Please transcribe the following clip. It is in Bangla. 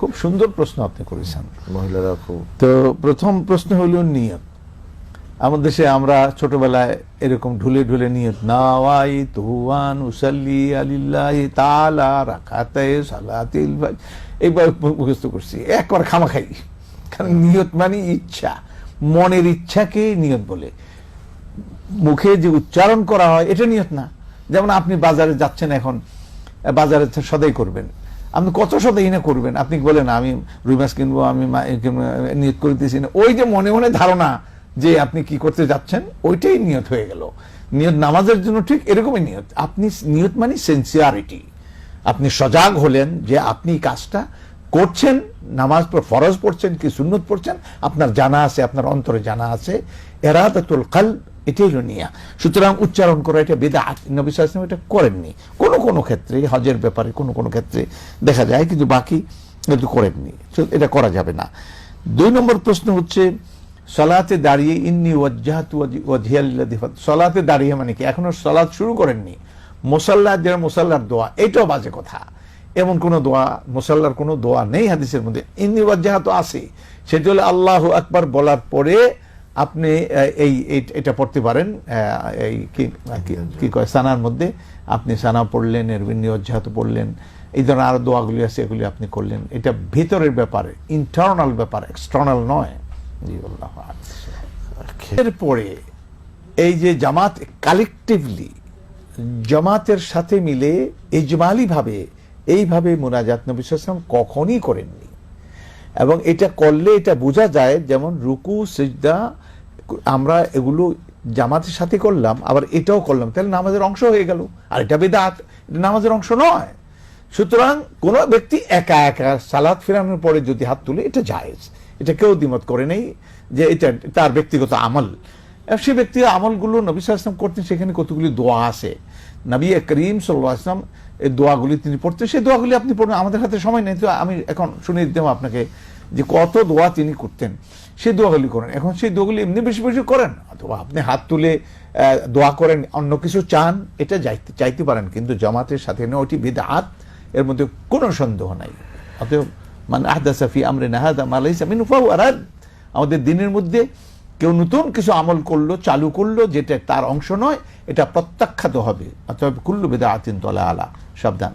খুব সুন্দর প্রশ্ন আপনি করেছেন। মহিলারা খুব তো প্রথম প্রশ্ন হলো নিয়ত। আমাদের দেশে আমরা ছোটবেলায় এরকম ঢুলে ঢুলে নিয়ত নাওয়াই তুয়ান উসাল্লি আলিল্লাহি তাআলা রাকাতে সালাতিল এইবার মুখস্থ করছি একবার খামা খাই কারণ নিয়ত মানে ইচ্ছা মনের ইচ্ছাকে নিয়ত বলে। মুখে যে উচ্চারণ করা হয় এটা নিয়ত না। যেমন আপনি বাজারে যাচ্ছেন এখন বাজারে সদাই করবেন। আপনি কত শত ইনে করবেন? আপনি বলেন, আমি রুই মাছ কিনবো, আমি নিয়ত করতেছি না। ওই যে মনে মনে ধারণা যে আপনি কি করতে যাচ্ছেন, ওইটাই নিয়ত হয়ে গেল। নিয়ত নামাজের জন্য ঠিক এরকমই নিয়ত। আপনি নিয়ত মানে সেন্সিয়ারিটি আপনি সজাগ হলেন যে আপনি কাজটা করছেন, নামাজ ফরজ পড়ছেন, কি সুন্নত পড়ছেন, আপনার জানা আছে, আপনার অন্তরে জানা আছে। এরাদাতুল কাল এটাই হলো নিয়া। সুতরাং উচ্চারণ করা এটা বেদা নবী সাল্লাল্লাহু এটা করেননি। কোনো কোনো ক্ষেত্রে, হজের ব্যাপারে কোনো কোনো ক্ষেত্রে দেখা যায়, কিন্তু বাকি কিন্তু করেননি। এটা করা যাবে না। দুই নম্বর প্রশ্ন হচ্ছে, সলাতে দাঁড়িয়ে ইন্নি ওয়াজ্জাহাতু সলাতে দাঁড়িয়ে মানে কি? এখনও সলাত শুরু করেননি? মোসাল্লা যারা মোসাল্লার দোয়া, এটাও বাজে কথা। এমন কোনো দোয়া, মোসাল্লার কোনো দোয়া নেই হাদিসের মধ্যে। ইন্নি ওয়াজ্জাহাতু আছে। সেটি হলো আল্লাহ আকবার বলার পরে আপনি এই এটা পড়তে পারেন এই কি- কয়, সানার মধ্যে। আপনি সানা পড়লেন এর ওয়াজ্জাহাতু পড়লেন, এই ধরনের আরও দোয়াগুলি আছে, এগুলি আপনি করলেন। এটা ভেতরের ব্যাপারে ইন্টারনাল ব্যাপার এক্সটার্নাল নয়। এরপরে, এই যে জামাত কালেকটিভলি জামাতের সাথে মিলে এজমালিভাবে এইভাবে মোনাজাত নবী কখনই করেননি। এবং এটা করলে এটা বোঝা যায়, যেমন রুকু, সিজদা, আমরা এগুলো জামাতের সাথে করলাম, আবার এটাও করলাম। তাহলে নামাজের অংশ হয়ে গেল। আর এটা বেদাত, এটা নামাজের অংশ নয়। সুতরাং কোন ব্যক্তি একা একা সালাদ ফেরানোর পরে যদি হাত তুলে, এটা জায়েজ। এটা কেউ দ্বিমত করে নেই যে এটা তার ব্যক্তিগত আমল। সে ব্যক্তি আমলগুলো নবী সাল্লাম করতেন, সেখানে কতগুলি দোয়া আছে। নবী করিম সাল্লাহ আসলাম এই দোয়াগুলি তিনি পড়তেন, সেই দোয়াগুলি আপনি পড়বেন, আমাদের হাতে সময় নেই, তো আমি এখন শুনে দিতাম আপনাকে যে কত দোয়া তিনি করতেন। সেই দোয়াগুলি করেন। এখন সেই দোয়াগুলি এমনি বেশি বেশি করেন, অথবা আপনি হাত তুলে দোয়া করেন, অন্য কিছু চান, এটা যাইতে, চাইতে পারেন, কিন্তু জামাতের সাথে না ওটি বিদআত, এর মধ্যে কোনো সন্দেহ নাই। অতএব মানে আহদাসাফি আমরে নাহাদা মালাইসা মিন ফাহু আরাদ আমাদের দিনের মধ্যে কেউ নতুন কিছু আমল করল, চালু করল, যেটা তার অংশ নয়, এটা প্রত্যাখ্যাত হবে। অথবা কুল্লু বেদা আতিন তলা আলা সাবধান